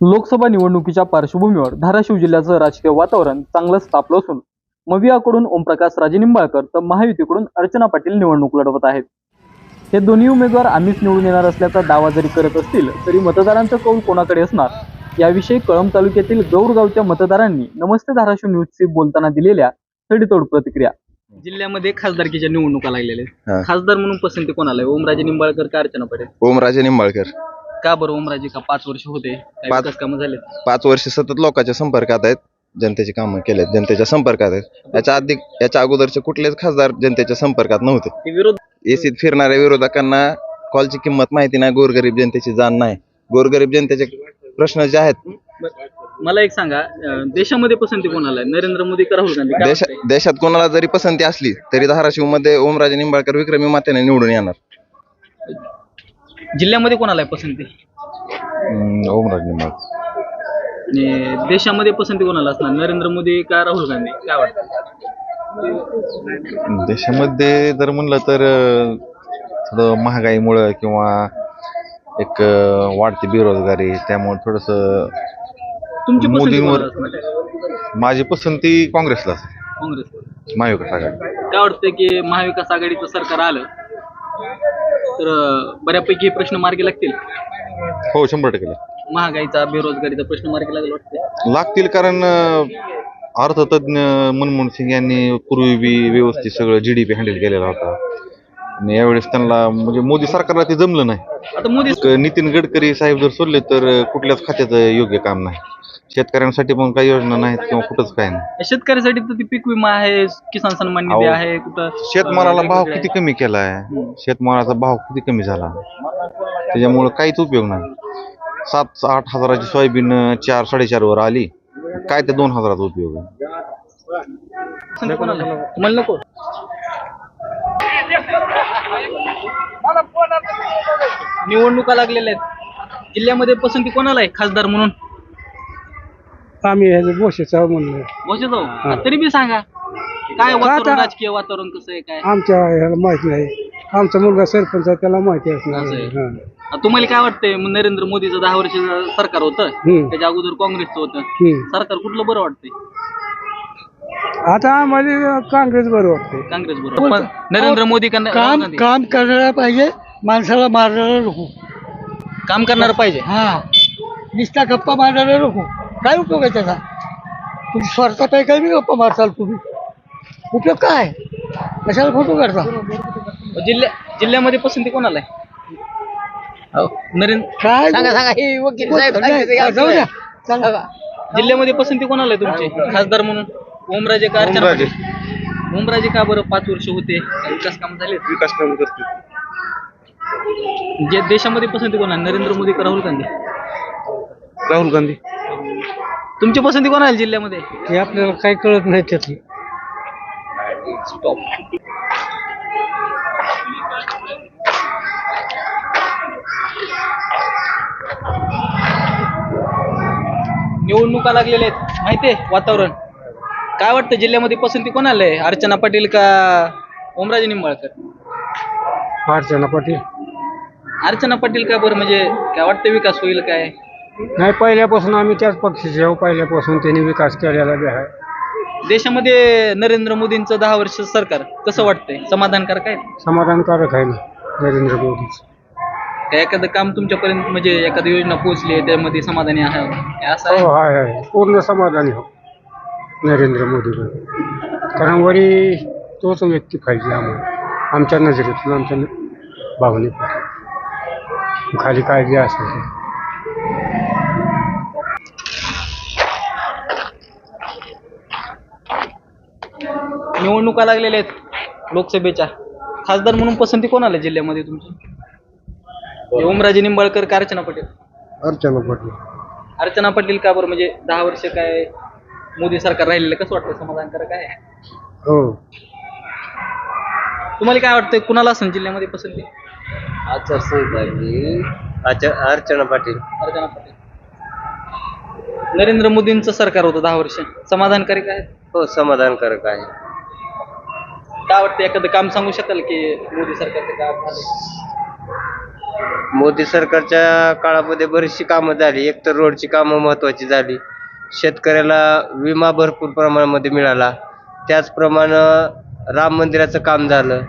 लोकसभा निवडणुकीच्या पार्श्वभूमीवर धाराशिव जिल्ह्याचं राजकीय वातावरण चांगलंच तापलं असून मवियाकडून ओमप्रकाश राजे निंबाळकर तर महायुतीकडून अर्चना पाटील निवडणूक लढवत आहेत. हे दोन्ही उमेदवार आम्हीच निवडून येणार असल्याचा दावा जरी करत असतील तरी मतदारांचा कौल कोणाकडे असणार? याविषयी कळंब तालुक्यातील गौर गावच्या मतदारांनी नमस्ते धाराशिव न्यूजशी बोलताना दिलेल्या सडीतोड प्रतिक्रिया. जिल्ह्यामध्ये खासदारकीच्या निवडणुका लागलेल्या खासदार म्हणून पसंती कोणाला आहे? ओमराजे निंबाळकर का अर्चना पटेल? ओमराजे निंबाळकर. का बरं ओमराजे का पाच वर्ष होते? पाच- विकास कामं झाले पाच वर्ष सतत लोकांच्या संपर्कात आहेत जनतेची कामं केलेत जनतेच्या संपर्कात आहेत. याच्या आधी याच्या अगोदरचे कुठलेच खासदार जनतेच्या संपर्कात नव्हते. ते विरोध एसीत फिरणाऱ्या विरोधकांना कॉलची किंमत माहिती नाही गोरगरीब जनतेची जाण नाही. गोरगरीब जनतेचे प्रश्न जे आहेत मला एक सांगा अं, देशामध्ये पसंती कोणाला आहे? नरेंद्र मोदी का राहुल गांधी? काय देश वाटतंय? देशात देशात कोणाला जरी पसंती असली तरी धाराशिवमध्ये ओमराजे निंबाळकर विक्रमी मात्याने निवडून येणार. जिल्ह्यामध्ये कोणाला आहे पसंती? ओमराजे निंबाळकर आणि देशामध्ये पसंती कोणाला असणार? नरेंद्र मोदी का राहुल गांधी? काय वाटतं? देशामध्ये जर म्हणलं तर अं, थोडं महागाईमुळं किंवा एक अं, वाढती बेरोजगारी त्यामुळे थोडस तुमची पसंती मोदींवर- कोणाला असणार? माझी पसंती काँग्रेसलाच काँग्रेस महाविकास आघाडी. काय वाटतं की महाविकास आघाडीचं सरकार आलं? तर बऱ्यापैकी प्रश्न मार्गी लागतील? हो शंभर टक्के महागाईचा बेरोजगारीचा प्रश्न मार्गी लागेल वाटतं लागतील कारण अं, अर्थतज्ञ मनमोहन सिंग यांनी पूर्वी बी व्यवस्थित सगळं जी डी पी हँडल केलेला होता. आणि यावेळेस त्यांना म्हणजे मोदी सरकारला ते जमलं नाही. आता मोदी क- नितीन गडकरी साहेब जर सोडले तर कुठल्याच खात्याचं योग्य काम नाही. शेतकऱ्यांसाठी पण काही योजना नाहीत किंवा कुठंच काय नाही. शेतकऱ्यासाठी तर ती पीक विमा आहे किसान सन्मान निधी अहो, आहे कुठं शेतमालाला भाव किती कमी केलाय? हम्म. शेतमालाचा भाव किती कमी झाला? त्याच्यामुळे काहीच उपयोग नाही. सात आठ हजाराची सोयाबीन अं, चार साडेचार वर आली. काय ते दोन हजाराचा उपयोग आहे. आहे? तुम्हाला नको. निवडणुका लागलेल्या आहेत. जिल्ह्यामध्ये पसंती कोणाला आहे खासदार म्हणून? आम्ही बोशेचा म्हणलं बसे जाऊ तरी बी सांगा. काय वातावरण आता- राजकीय वातावरण कसं आहे काय? आमच्या ह्याला माहीत नाही. आमचा मुलगा सरपंच आहे त्याला माहिती असणार असं आहे. हां. आता तुम्हाला काय वाटतंय मग नरेंद्र मोदीचं दहा वर्ष सरकार होतं हम्म. त्याच्या अगोदर काँग्रेसचं होतं. हम्म. सरकार कुठलं बरं वाटतंय? आता आम्हाला काँग्रेस बरं वाटते काँग्रेस बरोबर नरेंद्र मोदी का राहुल काम गांधी? काम करायला पाहिजे माणसाला मारायला नको. काम करणार पाहिजे. हा. नुसता गप्पा मारायला नको. काय उपयोग आहे त्याचा? तुम्ही स्वार्थ आहे काय मी गप्पा मारताल तुम्ही. उपयोग काय? कशाला फोटो काढता? जिल्ह्या जिल्ह्यामध्ये पसंती कोणाला आहे? हो, नरेंद्र काय? सांगा सांगा हे वकील साहेब सांगायचं का? जाऊ द्या. चला. जिल्ह्यामध्ये पसंती कोणाला आहे तुमची? खासदार म्हणून? ओमराजे का अर्चना? पाटील? ओमराजे का बरं पाच वर्ष होते? काय विकास काम झाले विकास काम करते जे देशामध्ये पसंती कोणाला नरेंद्र मोदी का राहुल गांधी? राहुल गांधी. तुमची पसंती कोणाला आहे जिल्ह्यामध्ये? ते आपल्याला काही कळत नाही त्यातलं. निवडणुका लागलेल्या आहेत. माहितीये वातावरण. काय वाटतं जिल्ह्यामध्ये पसंती कोणाला आहे? अर्चना पाटील का ओमराजे निंबाळकर? अर्चना पाटील. अर्चना पाटील का बरं? म्हणजे काय वाटतं विकास होईल काय? नाही पहिल्यापासून आम्ही त्याच पक्षाचे आहो. पहिल्यापासून त्यांनी विकास केलेला बी आहे. देशामध्ये नरेंद्र मोदींचं दहा वर्ष सरकार कसं वाटतंय? समाधानकारक आहे? समाधानकारक आहे ना नरेंद्र मोदीच. काय एखादं काम तुमच्यापर्यंत म्हणजे एखादी योजना पोहोचली आहे त्यामध्ये समाधानी आहे? काय असं आहे? हो हाय हाय पूर्ण समाधानी हो नरेंद्र मोदी कारण वरी तोच व्यक्ती पाहिजे आम्हाला. आमच्या नजरेतून आमच्या भावनेतून. खाली काय जे असेल ते निवडणुका लागलेल्या आहेत लोकसभेच्या. खासदार म्हणून पसंती कोणाला आहे जिल्ह्यामध्ये तुमची? ओमराजे निंबाळकर का अर्चना पटेल? अर्चना पाटील. अर्चना पाटील का बरं? म्हणजे दहा वर्ष काय मोदी सरकार राहिलेलं कसं वाटतं समाधानकारक आहे? हो. तुम्हाला काय वाटतं कुणाला असेल जिल्ह्यामध्ये पसंती? आचार अर्चना पाटील. अर्चना पाटील. नरेंद्र मोदींचं सरकार होतं दहा वर्ष. समाधानकारक आहे? हो समाधानकारक आहे. काय वाटतं एखादं काम सांगू शकाल की मोदी सरकारचं काम झालं मोदी सरकारच्या काळामध्ये बरीचशी कामं झाली. एक तर रोडची कामं महत्त्वाची झाली. शेतकऱ्याला विमा भरपूर प्रमाणामध्ये मिळाला. त्याचप्रमाणे राम मंदिराचं काम झालं.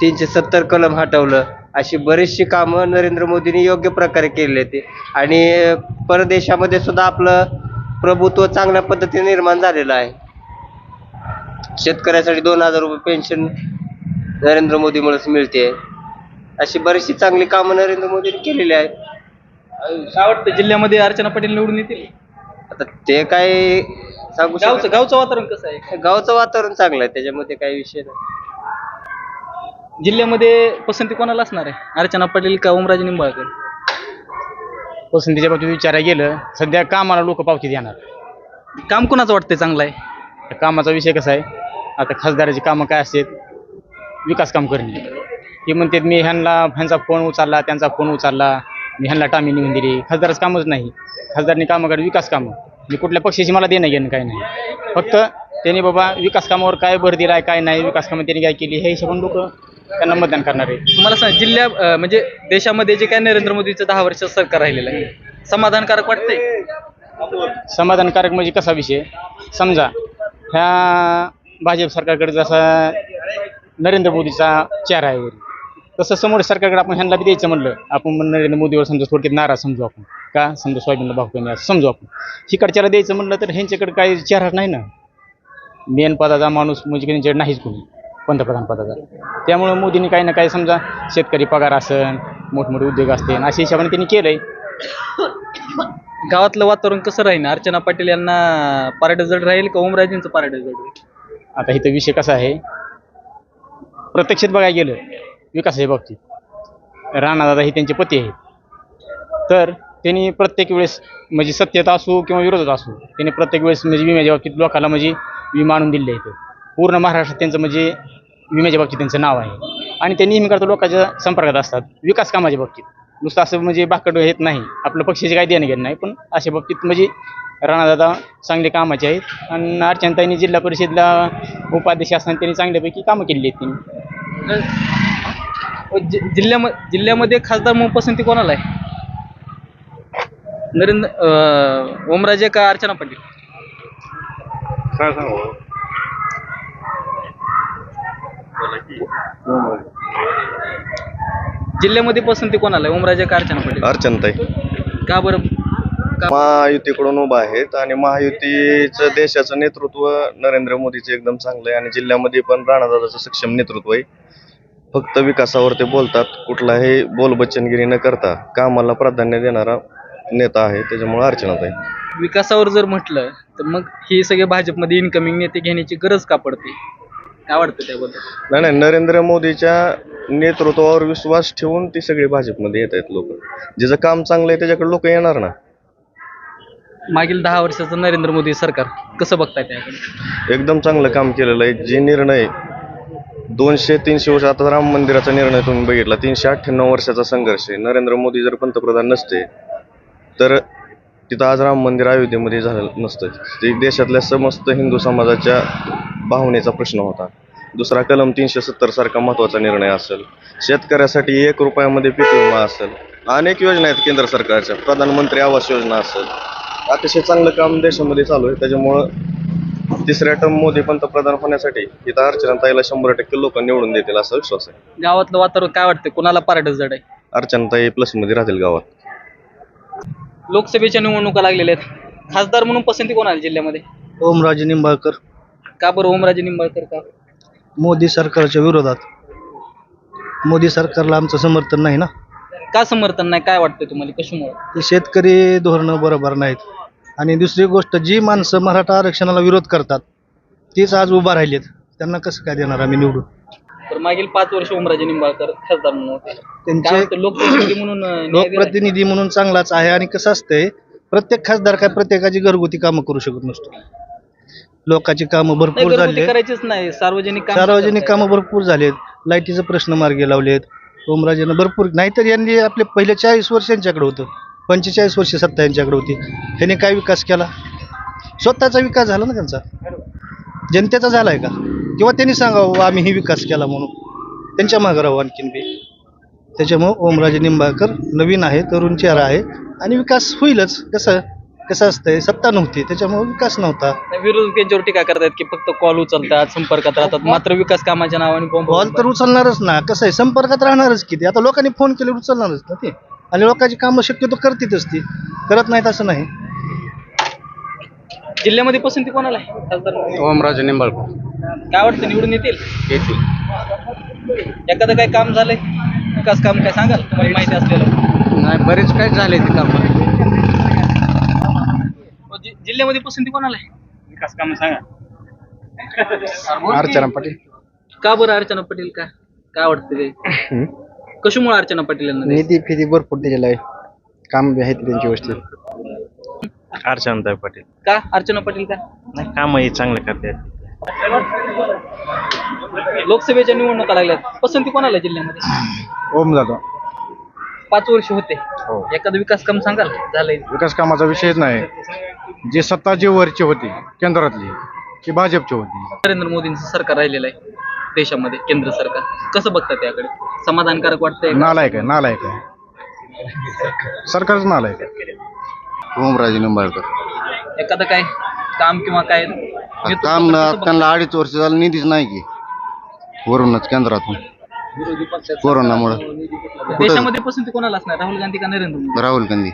तीनशे सत्तर कलम हटवलं. अशी बरीचशी कामं नरेंद्र मोदींनी योग्य प्रकारे केलेली ते आणि परदेशामध्ये सुद्धा आपलं प्रभुत्व चांगल्या पद्धतीने निर्माण झालेलं आहे. शेतकऱ्यासाठी दोन हजार रुपये पेन्शन नरेंद्र मोदीमुळेच मिळते. अशी बरीचशी चांगली कामं नरेंद्र मोदींनी केलेली आहेत. काय वाटतं जिल्ह्यामध्ये अर्चना पाटील निवडून येतील? आता ते काय सांगू गावचं गावचं वातावरण कसं आहे? गावचं वातावरण चांगलं आहे त्याच्यामध्ये काही विषय नाही. जिल्ह्यामध्ये पसंती कोणाला असणार आहे? अर्चना पाटील का ओमराजे निंबाळकर? पसंतीच्या बाबतीत विचारायला गेलं सध्या कामाला लोक पावती देणार. काम कोणाचं वाटतंय चांगलं आहे? त्या कामाचा विषय कसा आहे? आता खासदाराची कामं काय असतात? विकास काम करणे. ते म्हणतात मी ह्यांना ह्यांचा फोन उचलला त्यांचा फोन उचलला मी ह्यांना टामी नेऊन दिली. खासदाराचं कामच नाही. खासदारनी कामं कर विकास कामं. मी कुठल्या पक्षाची मला देणं घेणं काही नाही. फक्त त्यांनी बाबा विकास कामावर काय भर दिलाय काय नाही विकास कामं त्यांनी काय केली हे हिशोबाने लोक त्यांना मतदान करणार आहे. मला सांग जिल्ह्या अं, म्हणजे देशामध्ये जे काय नरेंद्र मोदीचं दहा वर्ष सरकार राहिलेलं आहे समाधानकारक वाटतंय? समाधानकारक म्हणजे कसा विषय? समजा ह्या भाजप सरकारकडे जसा नरेंद्र मोदीचा चेहरा आहे तसं समोर सरकारकडे आपण ह्यांना बी द्यायचं म्हणलं. आपण मग नरेंद्र मोदीवर समजा थोडक्यात नाराज समजू आपण. का? समजा सोयाबीनला भाव कमी असं समजू आपण. हिकडच्याला द्यायचं म्हणलं तर ह्यांच्याकडे काही चेहरा नाही ना. मेन पदाचा माणूस म्हणजे त्यांच्याकडे नाहीच कोणी. पंतप्रधान पदाचा त्यामुळं मोदींनी काही ना काही समजा शेतकरी पगार असन मोठमोठे उद्योग असतील अशा हिशोबाने त्यांनी केलंय. गावातलं वातावरण कसं राहील? अर्चना पाटील यांना पारडं जड राहील का ओमराजेंचं पारडं जड राहील? आता इथं विषय कसा आहे? प्रत्यक्षात बघायला गेलं विकासाच्या बाबतीत. राणादादा हे त्यांचे पती आहेत. तर त्यांनी प्रत्येक वेळेस म्हणजे सत्तेत असो किंवा विरोधात असो त्यांनी प्रत्येक वेळेस म्हणजे विम्याच्या बाबतीत लोकांना म्हणजे विमा आणून दिले इथं पूर्ण महाराष्ट्रात त्यांचं म्हणजे विम्याच्या बाबतीत त्यांचं नाव आहे. आणि ते नेहमी करता लोकांच्या संपर्कात असतात. विकास कामाच्या बाबतीत. नुसतं असं म्हणजे बाकड येत नाही. आपलं पक्षाचे काही देणं घेणं नाही पण अशा बाबतीत म्हणजे राणादादा चांगले कामाचे आहेत. आणि अर्चनताईंनी जिल्हा परिषदला उपाध्यक्ष असताना त्यांनी चांगल्यापैकी कामं केलेली आहेत त्यांनी. जि- जिल्ह्यामध्ये जिल्ह्यामध्ये खासदार म्हणून पसंती कोणाला आहे? नरेंद्र ओमराजे का अर्चना पाटील? काय सांगू? जिल्ह्यामध्ये पसंती कोणाला आहे? ओमराजे का अर्चना पाटील? अर्चनताई. का बरं? का महायुतीकडून उभा आहेत आणि महायुतीचं देशाचं नेतृत्व नरेंद्र मोदीचं एकदम चांगलं आहे आणि जिल्ह्यामध्ये पण राणादादाचं सक्षम नेतृत्व आहे. फक्त विकासावर ते बोलतात कुठलाही बोलबच्चनगिरी न करता कामाला प्राधान्य देणारा नेता आहे त्याच्यामुळे अर्चनाताई. विकासावर जर म्हटलं तर मग हे सगळे भाजपमध्ये इन्कमिंग नेते घेण्याची गरज का पडते? काय वाटतं त्याबद्दल? नाही नाही नरेंद्र मोदीच्या नेतृत्वावर विश्वास ठेवून ती सगळी भाजपमध्ये येत आहेत लोक. ज्याचं काम चांगलं आहे त्याच्याकडे लोक येणार ना. मागील दहा वर्षाचं नरेंद्र मोदी सरकार कसं बघताय त्याकडे? एकदम चांगलं काम केलेलं आहे. जे निर्णय दोनशे तीनशे वर्ष आता राम मंदिराचा निर्णय तुम्ही बघितला तीनशे अठ्ठ्याण्णव वर्षाचा संघर्ष आहे. नरेंद्र मोदी जर पंतप्रधान नसते तर तिथं आज राम मंदिर अयोध्येमध्ये झालं नसतं. ते देशातल्या समस्त हिंदू समाजाच्या भावनेचा प्रश्न होता. दुसरा कलम तीनशे सत्तर सारखा महत्त्वाचा निर्णय असेल. शेतकऱ्यासाठी एक रुपयामध्ये पीक विमा असेल. अनेक योजना आहेत केंद्र सरकारच्या. प्रधानमंत्री आवास योजना असेल. अतिशय चांगलं काम देशामध्ये चालू आहे. त्याच्यामुळं तिसऱ्या टर्म मोदी पंतप्रधान होण्यासाठी इथं अर्चनाताईला शंभर टक्के लोक निवडून देतील असा विश्वास आहे. गावातलं वातावरण काय वाटतं कोणाला पारड जड आहे? अर्चनाताई प्लसमध्ये राहतील गावात. लोकसभेच्या निवडणुका लागलेल्या आहेत. खासदार म्हणून पसंती कोणाला जिल्ह्यामध्ये? ओमराजे निंबाळकर. का बरं ओमराजे निंबाळकर का? मोदी सरकारच्या विरोधात. मोदी सरकारला आमचं समर्थन नाही ना? का समर्थन नाही? काय वाटतं तुम्हाला कशामुळे? ते शेतकरी धोरणं बरोबर नाहीत. आणि दुसरी गोष्ट जी माणसं मराठा आरक्षणाला विरोध करतात तीच आज उभा राहिलेत. त्यांना कसं काय देणार आम्ही निवडून? तर मागील पाच वर्ष ओमराजे निंबाळकर खासदार म्हणून होते. काय त्यांचे वाटतं लोकप्रतिनिधी म्हणून अं, न्याय दिलाय? लोकप्रतिनिधी म्हणून चांगलाच आहे आणि कसं असतंय प्रत्येक खासदार काय प्रत्येकाची घरगुती कामं करू शकत नसतो. लोकांची कामं नाही, भरपूर घरगुती झाली करायचीच नाही सार्वजनिक कामं सार्वजनिक. कामं भरपूर झालेत. लाईटीचे प्रश्न मार्गी लावलेत. ओमराजेनं भरपूर नाहीतर यांनी आपले पहिले चाळीस वर्ष यांच्याकडे होतं. पंचेचाळीस वर्ष सत्ता यांच्याकडे होती. ह्याने काय विकास केला? स्वतःचा विकास झाला ना त्यांचा? जनतेचा झाला आहे का? किंवा त्यांनी सांगावं "वा, आम्ही ही विकास केला म्हणून. त्यांच्या मागं राहू आणखीन बी. त्याच्यामुळं ओमराजे निंबाळकर नवीन आहे तरुण चेहरा आहे आणि विकास होईलच. कसं कसं असतंय सत्ता नव्हती त्याच्यामुळे विकास नव्हता. विरोधक त्यांच्यावर टीका करतात की फक्त कॉल उचलतात संपर्कात राहतात मात्र विकास कामाच्या नावाने कॉल तर उचलणारच ना. कसं आहे संपर्कात राहणारच किती आता लोकांनी फोन केले उचलणारच ना ते. आणि लोकांची कामं शक्यतो करतीतच ती करत नाहीत असं नाही. जिल्ह्यामध्ये पसंती कोणाला आहे? खासदार ओमराजे निंबाळकर. काय वाटतं निवडून येतील? येतील. एखादं काय काम झालंय? विकास काम काय सांगाल? तुम्हाला माहिती असलेलं. नाही बरेच काय झाले ते काम. जि- जिल्ह्यामध्ये पसंती कोणाला आहे? विकास काम सांगा. अर्चना पाटील. का बरं अर्चना पटेल? का काय वाटतं ते? कशामुळे अर्चना पाटील यांना? निधी फिधी भरपूर दिलेला आहे. काम बी आहेत त्यांची गोष्टी. अर्चनाताई पाटील. का? अर्चना पाटील का? नाही कामही चांगले करते लोकसभेच्या निवडणुका लागल्यात. पसंती कोणाला जिल्ह्यामध्ये? ओम जाधव पाच वर्ष होते. हो. एखादं विकास काम सांगाल? झालंय. विकास कामाचा विषयच नाही. जी सत्ता जी वरची होती केंद्रातली ती भाजपची होती. नरेंद्र मोदींचं सरकार राहिलेलं आहे देशामध्ये केंद्र सरकार. कसं बघतात त्याकडे? समाधानकारक वाटतंय का? नालायक आहे नालायक आहे. सरकारच नालायक आहे. ओमराजे निंबाळकर. एखादं काय? काम किंवा काय? काम? त्यांना अडीच वर्ष झालं निधीच नाही की. वरूनच केंद्रातून. विरोधी पक्षाचं कोरोनामुळं. देशामध्ये पसंती कोणाला असणार? राहुल गांधी का नरेंद्र मोदी? राहुल गांधी.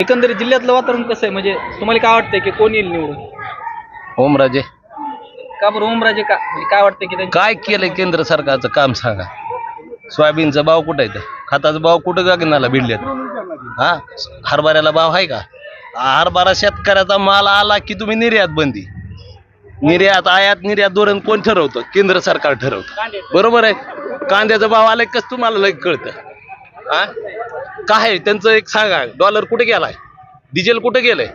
एकंदरीत जिल्ह्यातलं वातावरण कसं आहे? म्हणजे तुम्हाला काय वाटतंय की कोण येईल निवडून? ओमराजे. का बरं ओमराजे का? म्हणजे काय वाटतंय की त्यांची काय केलंय केंद्र सरकारचं काम सांगा. सोयाबीनचा भाव कुठं आहे खताचा भाव कुठं गगनाला भिडल्यात हा? हरभऱ्याला भाव आहे का? हरभरा शेतकऱ्याचा माल आला की तुम्ही निर्यात बंदी. निर्यात आयात निर्यात धोरण कोण ठरवतं? केंद्र सरकार ठरवतं. बरोबर आहे? कांद्याचा भाव आलाय कस तुम्हाला लग कळतं? हा काय त्यांचं एक सांगा. डॉलर कुठे गेलाय? डिझेल कुठे गेलंय?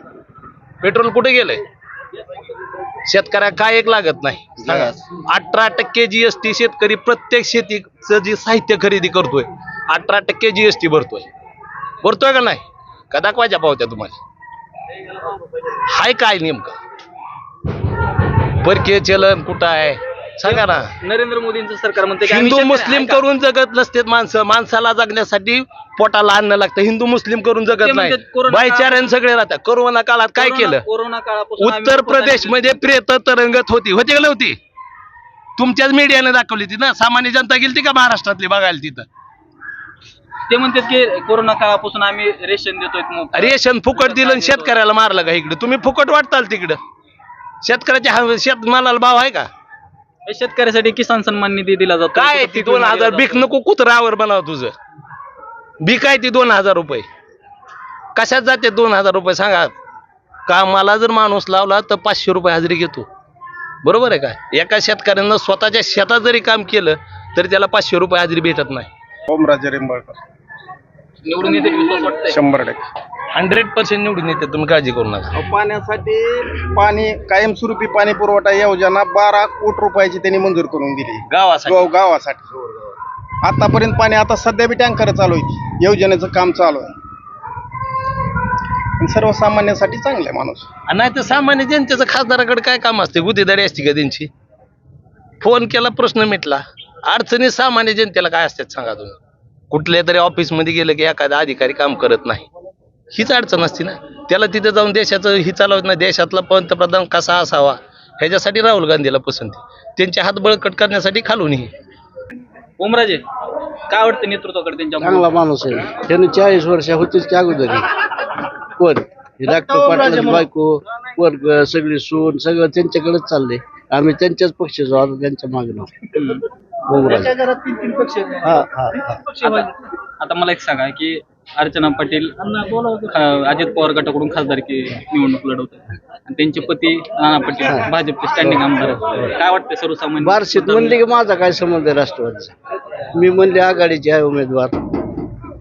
पेट्रोल कुठे गेलंय? शेतकऱ्या काय एक लागत नाही? सांगा. अठरा टक्के जीएसटी शेतकरी प्रत्येक शेतीचं जे साहित्य खरेदी करतोय अठरा टक्के जीएसटी भरतोय. भरतोय का नाही? का दाखवायच्या पावत्या तुम्हाला? हाय काय नेमकं? परकीय चलन कुठं आहे? सांगा ना. नरेंद्र मोदींचं सरकार म्हणते हिंदू मुस्लिम. करून जगत नसतेत माणसं. माणसाला जगण्यासाठी पोटाला अन्न लागतं. हिंदू मुस्लिम करून ते जगत नाही बायचाऱ्यान सगळे राहतात. कोरोना काळात काय केलं? कोरोना काळापासून आम्ही उत्तर प्रदेशमध्ये प्रेत तरंगत होती. होती का नव्हती? तुमच्याच मीडियाने दाखवली ती ना. सामान्य जनता गेली का महाराष्ट्रातली बघायला तिथं? ते म्हणतात की कोरोना काळापासून आम्ही रेशन देतोय मोफत. रेशन फुकट दिलं आणि शेतकऱ्याला मारलं का इकडे? तुम्ही फुकट वाटताल तिकडं. शेतकऱ्याच्या हा- शेतमालाला भाव आहे का? शेतकऱ्यासाठी किसान सन्मान निधी दिला जातो. काय ती दोन हजार बीक नको कुत्र्यावर बनाव तुझं? बीक आहे ती दोन हजार रुपये. कशात जाते दोन हजार रुपये सांगा? कामाला जर माणूस लावला तर पाचशे रुपये हजेरी घेतो. बरोबर आहे काय एका शेतकऱ्यानं स्वतःच्या शेतात जरी काम केलं तरी त्याला पाचशे रुपये हजेरी भेटत नाही. ओमराजे निंबाळकर निवडून येते विश्वास वाटतंय? शंभर टक्के. हंड्रेड पर्सेंट निवडून येते तुम्ही काळजी करू नका. पाण्यासाठी पाणी कायमस्वरूपी पाणी पुरवठा योजना बारा कोटी रुपयाची त्यांनी मंजूर करून दिली. गावासाठी? गाव- गावासाठी. आतापर्यंत पाणी आता सध्या बी टँकर चालू आहे योजनेचं काम चालू आहे. पण सर्वसामान्यांसाठी चांगलं आहे माणूस. नाही तर सामान्य जनतेचं खासदाराकडे काय काम असते? गुन्हेदारी असते का त्यांची? फोन केला प्रश्न मिटला. अडचणी सामान्य जनतेला काय असतात सांगा तुम्ही? कुठल्या तरी ऑफिसमध्ये गेलं की एखादा अधिकारी काम करत नाही. हीच अडचण असते ना. त्याला तिथे जाऊन देशाचं ही चालवत नाही. देशातला पंतप्रधान कसा असावा? ह्याच्यासाठी राहुल गांधीला पसंती. त्यांचे हात बळकट करण्यासाठी खालून ही. ओमराजे काय वाटतं नेतृत्वाकडे त्यांच्या चांगला माणूस आहे. त्याने चाळीस वर्ष होतीच की अगोदर. कोण? हे डॉक्टर पाटलाची बायको वर्ग सगळी सून सगळं त्यांच्याकडेच चाललंय. आम्ही त्यांच्याच पक्षाचो आता त्यांच्या मागणं त्याच्या घरात तीन तीन पक्ष आहेत. हा हा हा. आता आता मला एक सांगा की अर्चना पाटील अं, अजित पवार गटाकडून खासदारकी निवडणूक लढवत आहेत आणि त्यांचे पती नाना पाटील भाजपचे स्टँडिंग आमदार आहेत. काय वाटतं सर्वसामान्य बार्शीत म्हणले की माझा काय संबंध आहे राष्ट्रवादीचा? मी म्हणले आघाडीचे आहे उमेदवार.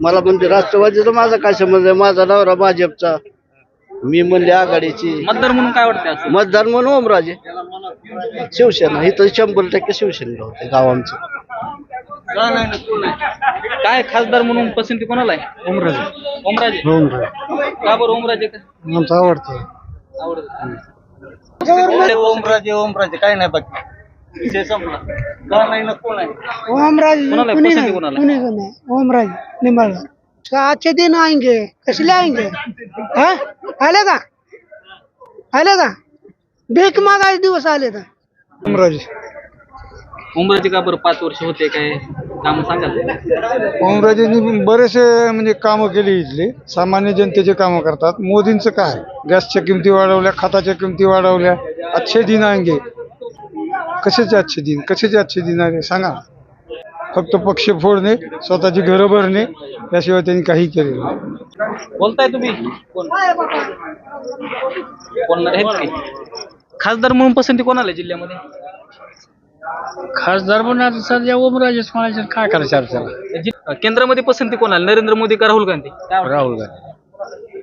मला म्हणते राष्ट्रवादीचा माझा काय संबंध आहे? माझा नवरा भाजपचा मी म्हणले आघाडीची. मतदार म्हणून काय वाटतं असं? मतदान म्हणून ओमराजे. शिवसेना इथं शंभर टक्के शिवसेनेला होते गाव आमचं. काय खासदार म्हणून पसंती कोणाला आहे? ओमराजे. ओमराजे. का बरं ओमराजे? का आमचं आवडतं. आवडत. ओमराजे ओमराजे. काय नाही बाकी. विषय संपला. का नाही ना कोण आहे? ओमराज कोणाला आहे? कुणी पसंती नाही. कोणाला? कुणी को नाही. ओमराज निंबाळकर. अच्छे दिन आएंगे? कसले आएंगे? हा? आले का? आले का? भीक मागायचे दिवस आले का ओमराजे उमराचे का बरं पाच वर्ष होते काय? काम सांगाल? ओमराजेंनी बरेचसे म्हणजे कामं केली इथली. सामान्य जनतेचे कामं करतात. मोदींचं काय? गॅसच्या किमती वाढवल्या खताच्या किमती वाढवल्या. अच्छे दिन आएंगे. कशाचे अच्छे दिन? कशाचे अच्छे दिन आहे सांगा. फक्त पक्ष फोडणे स्वतःची घरं भरणे याशिवाय त्यांनी काही केलेलं नाही. बोलताय तुम्ही? कोण? कोण आहेत की? खासदार म्हणून पसंती कोणाला आहे जिल्ह्यामध्ये? खासदार म्हणून सध्या ओमराजेच म्हणायचे काय करायचं? आपल्याला जि- केंद्रामध्ये पसंती कोणाला? नरेंद्र मोदी का राहुल गांधी? राहुल गांधी.